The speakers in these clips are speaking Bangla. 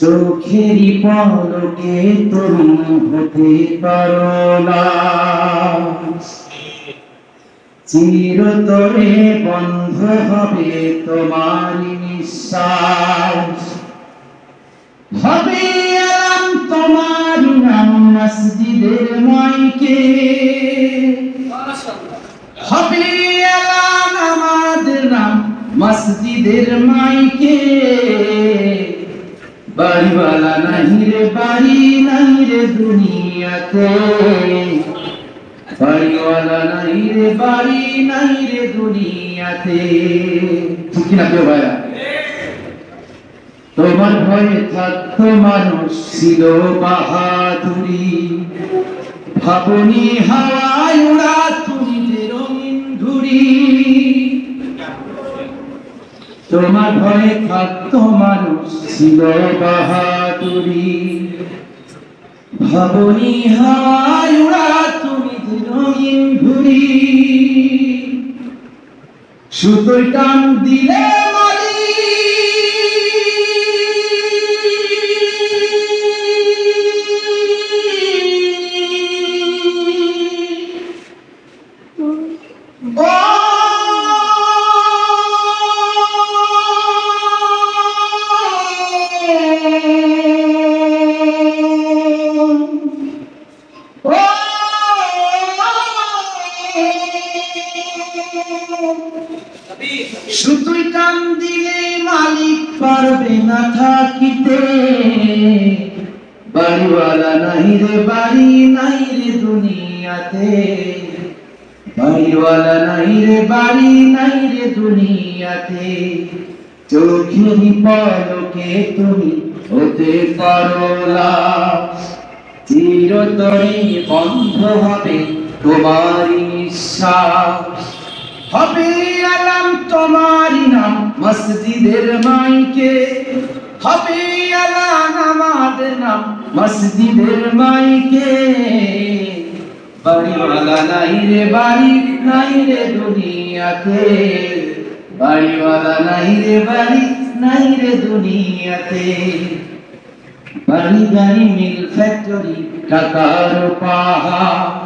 চোখেরই পলকে তুমি হতে পারো না। চিরতরে বন্ধ হবে তোমার নিঃশ্বাস। হবে তোমার নাম মসজিদের মাইকে। হবে আলাম আমাদের নাম মসজিদের মাইকে। বাড়িওয়ালা নাহি রে, বাড়ি নাহি রে দুনিয়াতে। বাড়িওয়ালা নাই রে, বাড়ি নাই রে দুনিয়াতে। ঠিক না কেউ ভাইয়া তোমার ভয়ে থাকতো মানুষ ছিল বাহাদুরি। ভাবনি হাওয়ায় উড়া তোমার ভয়ে থাকত মানুষ ছিল বাহাদুরি। ভাবনি হায়ুরা তুমি রঙিন ঘুরি সুতোয় টান দিলে সুতুই কান দিলে মালিক পারবে না থাকিতে। বাড়িওয়ালা নাই রে, বাড়ি নাই রে দুনিয়াতে। বাড়িওয়ালা নাই রে, বাড়ি নাই রে দুনিয়াতে। চোখেরই পলকে তুমি হতে পারো না। চিরতরে বন্ধ হবে তোমারই নিঃশ্বাস হবে আলাম তোমারই নাম মসজিদের মাইকে। হবে আলাম আমাদের নাম মসজিদের মাইকে। বাড়িওয়ালা নাই রে বাড়ি, নাই রে দুনিয়াতে। বাড়িওয়ালা নাই রে বাড়ি, নাই রে দুনিয়াতে। বাড়ি গাড়ি মিল ফ্যাক্টরি, টাকার পাহাড়।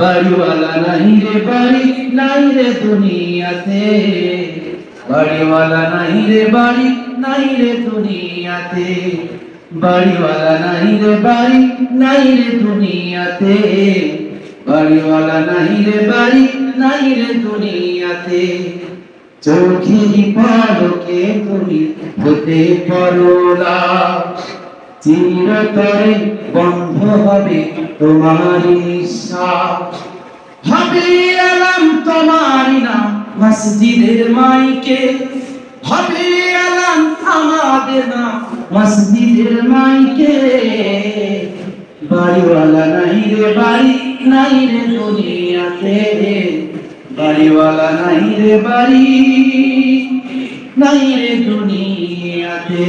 বাড়িওয়ালা নাই রে বাড়ি, নাই রে দুনিয়াতে। বাড়িওয়ালা নাই রে বাড়ি, নাই রে দুনিয়াতে। বাড়িওয়ালা নাই রে বাড়ি, নাই রে দুনিয়াতে। বাড়িওয়ালা নাই রে বাড়ি, নাই রে দুনিয়াতে। চোখেরই পলকে তুমি হতে পারো না। চিরতরে বন্ধ হবে তোমার নিঃশ্বাস। হবে আলাম তোমারই না মসজিদের মাইকে। হবে আলাম আমাদের না মসজিদের মাইকে। বাড়িওয়ালা নাই রে, বাড়ি নাই রে দুনিয়াতে। বাড়িওয়ালা নাই রে, বাড়ি নাই রে দুনিয়াতে